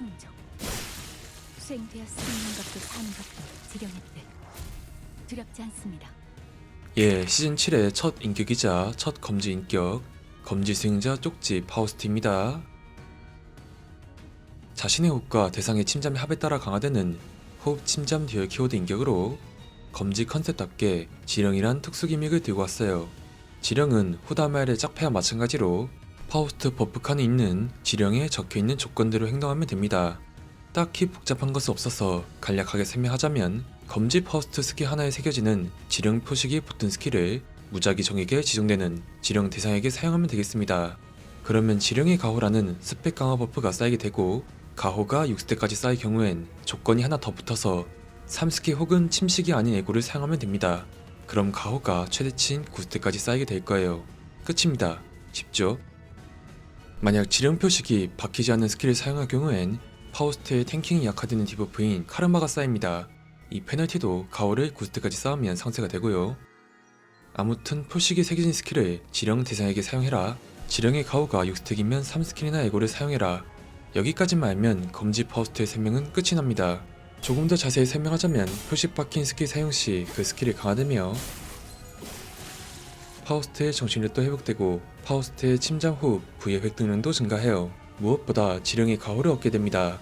충족. 수행되었으는 것도 사는 것도 지령했대. 두렵지 않습니다. 예, 시즌 7의 첫 인격이자 첫 검지 인격, 검지 수행자 쪽지 파우스트입니다. 자신의 호흡과 대상의 침잠의 합에 따라 강화되는 호흡 침잠 듀얼 키워드 인격으로 검지 컨셉답게 지령이란 특수 기믹을 들고 왔어요. 지령은 후다말의 짝패와 마찬가지로 파우스트 버프 칸에 있는 지령에 적혀있는 조건대로 행동하면 됩니다. 딱히 복잡한 것은 없어서 간략하게 설명하자면 검지 퍼스트 스킬 하나에 새겨지는 지령 표식이 붙은 스킬을 무작위 정에게 지정되는 지령 대상에게 사용하면 되겠습니다. 그러면 지령의 가호라는 스펙 강화 버프가 쌓이게 되고 가호가 6스택까지 쌓일 경우엔 조건이 하나 더 붙어서 3스킬 혹은 침식이 아닌 애고를 사용하면 됩니다. 그럼 가호가 최대치인 9스택까지 쌓이게 될 거예요. 끝입니다. 쉽죠? 만약 지령 표식이 박히지 않는 스킬을 사용할 경우엔 파우스트의 탱킹이 약화되는 디버프인 카르마가 쌓입니다. 이 페널티도 가오를 9스트까지 쌓으면 상쇄가 되고요. 아무튼 표식이 새겨진 스킬을 지령 대상에게 사용해라. 지령의 가오가 6스택이면 3스킬이나 에고를 사용해라. 여기까지만 알면 검지 파우스트의 설명은 끝이 납니다. 조금 더 자세히 설명하자면 표식 박힌 스킬 사용 시 그 스킬이 강화되며 파우스트의 정신력도 회복되고 파우스트의 침잠 호흡, 부의 획득량도 증가해요. 무엇보다 지령의 가호를 얻게 됩니다.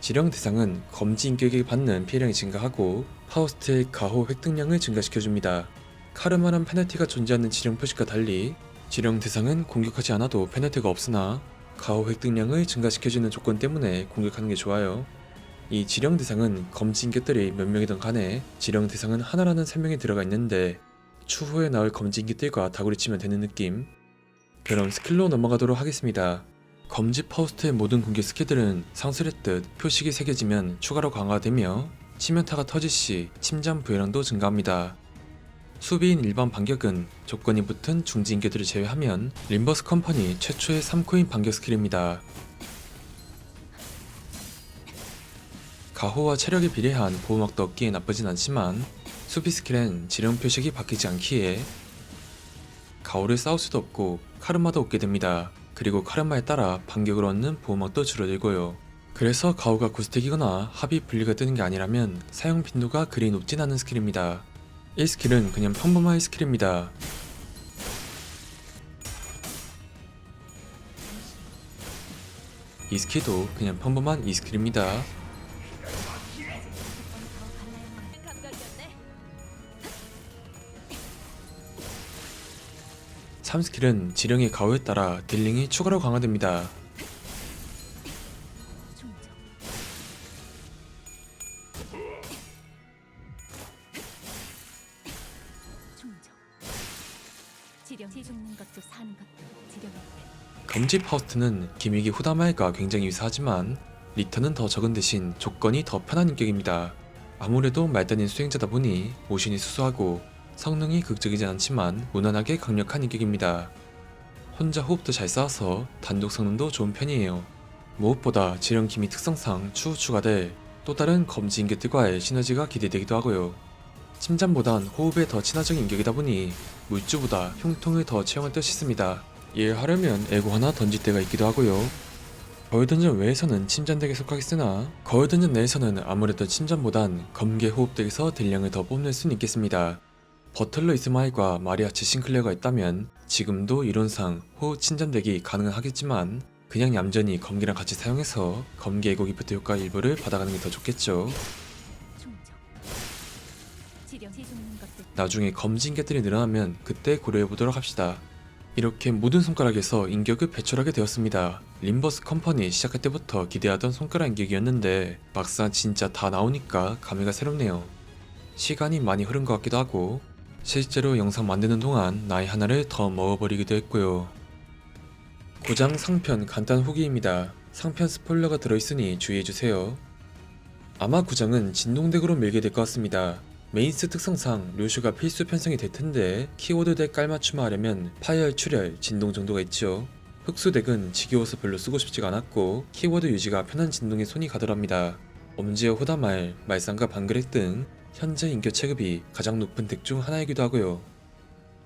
지령 대상은 검지 인격에게 받는 피해량이 증가하고 파우스트의 가호 획득량을 증가시켜줍니다. 카르마란 페널티가 존재하는 지령 표식과 달리 지령 대상은 공격하지 않아도 페널티가 없으나 가호 획득량을 증가시켜주는 조건 때문에 공격하는 게 좋아요. 이 지령 대상은 검지 인격들이 몇 명이든 간에 지령 대상은 하나라는 설명이 들어가 있는데 추후에 나올 검지 인격들과 다구리 치면 되는 느낌. 그럼 스킬로 넘어가도록 하겠습니다. 검지 파우스트의 모든 공격 스킬들은 상술했듯 표식이 새겨지면 추가로 강화되며 치명타가 터질 시 침잠 부여량도 증가합니다. 수비인 일반 반격은 조건이 붙은 중지 인격들을 제외하면 림버스 컴퍼니 최초의 3코인 반격 스킬입니다. 가호와 체력에 비례한 보호막도 얻기에 나쁘진 않지만 수비 스킬엔 지령 표식이 바뀌지 않기에 가오를 싸울 수도 없고 카르마도 얻게 됩니다. 그리고 카르마에 따라 반격을 얻는 보호막도 줄어들고요. 그래서 가오가 9스택이거나 합이 분리가 뜨는 게 아니라면 사용 빈도가 그리 높진 않은 스킬입니다. 1스킬은 그냥 평범한 스킬입니다. 이 스킬도 그냥 평범한 이 스킬입니다. 3스킬은 지령의 가오에 따라 딜링이 추가로 강화됩니다. 검지 파우스트는 기믹이 후다마일과 굉장히 유사하지만 리턴은 더 적은 대신 조건이 더 편한 인격입니다. 아무래도 말단인 수행자다 보니 모션이 수수하고 성능이 극적이진 않지만 무난하게 강력한 인격입니다. 혼자 호흡도 잘 쌓아서 단독 성능도 좋은 편이에요. 무엇보다 지령 기믹 특성상 추후 추가될 또 다른 검지 인격들과의 시너지가 기대되기도 하고요. 침잠보단 호흡에 더 친화적인 인격이다 보니 물주보다 흉통을 더 채용할 듯 싶습니다. 이해하려면 에고 하나 던질 때가 있기도 하고요. 거울 던전 외에서는 침잠덱에 속하겠으나 거울 던전 내에서는 아무래도 침잠보단 검계 호흡덱에서 딜량을 더 뽐낼 수는 있겠습니다. 버틀러 이스마일과 마리아치 싱클레어가 있다면 지금도 이론상 호흡 침잠덱이 가능은 하겠지만 그냥 얌전히 검기랑 같이 사용해서 검기 에고 기프트 효과 일부를 받아가는 게 더 좋겠죠. 나중에 검진 객들이 늘어나면 그때 고려해보도록 합시다. 이렇게 모든 손가락에서 인격을 배출하게 되었습니다. 림버스 컴퍼니 시작할 때부터 기대하던 손가락 인격이었는데 막상 진짜 다 나오니까 감회가 새롭네요. 시간이 많이 흐른 것 같기도 하고 실제로 영상 만드는 동안 나이 하나를 더 먹어버리기도 했고요. 고장 상편 간단 후기입니다. 상편 스포일러가 들어있으니 주의해주세요. 아마 구장은 진동덱으로 밀게 될 것 같습니다. 메인스 특성상 루슈가 필수 편성이 될 텐데 키워드 덱 깔맞춤 하려면 파열, 출혈, 진동 정도가 있죠. 흑수 덱은 지겨워서 별로 쓰고 싶지가 않았고 키워드 유지가 편한 진동에 손이 가더랍니다. 엄지와 호다말, 말상과 방그렉 등 현재 인격 체급이 가장 높은 덱 중 하나이기도 하고요.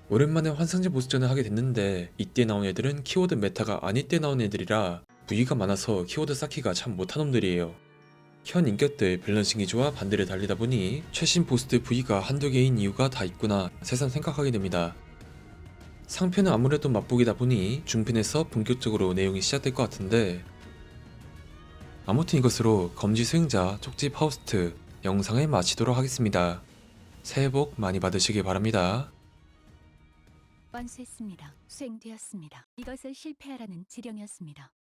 오랜만에 환상제 보스전을 하게 됐는데 이때 나온 애들은 키워드 메타가 아닐 때 나온 애들이라 부위가 많아서 키워드 쌓기가 참 못한 놈들이에요. 현 인격들 밸런싱이 좋아 반대를 달리다 보니 최신 보스들 부위가 한두 개인 이유가 다 있구나 새삼 생각하게 됩니다. 상편은 아무래도 맛보기다 보니 중편에서 본격적으로 내용이 시작될 것 같은데 아무튼 이것으로 검지 수행자 쪽지 파우스트 영상을 마치도록 하겠습니다. 새해 복 많이 받으시길 바랍니다. 완수했습니다. 수행되었습니다. 이것을 실패하라는 지령이었습니다.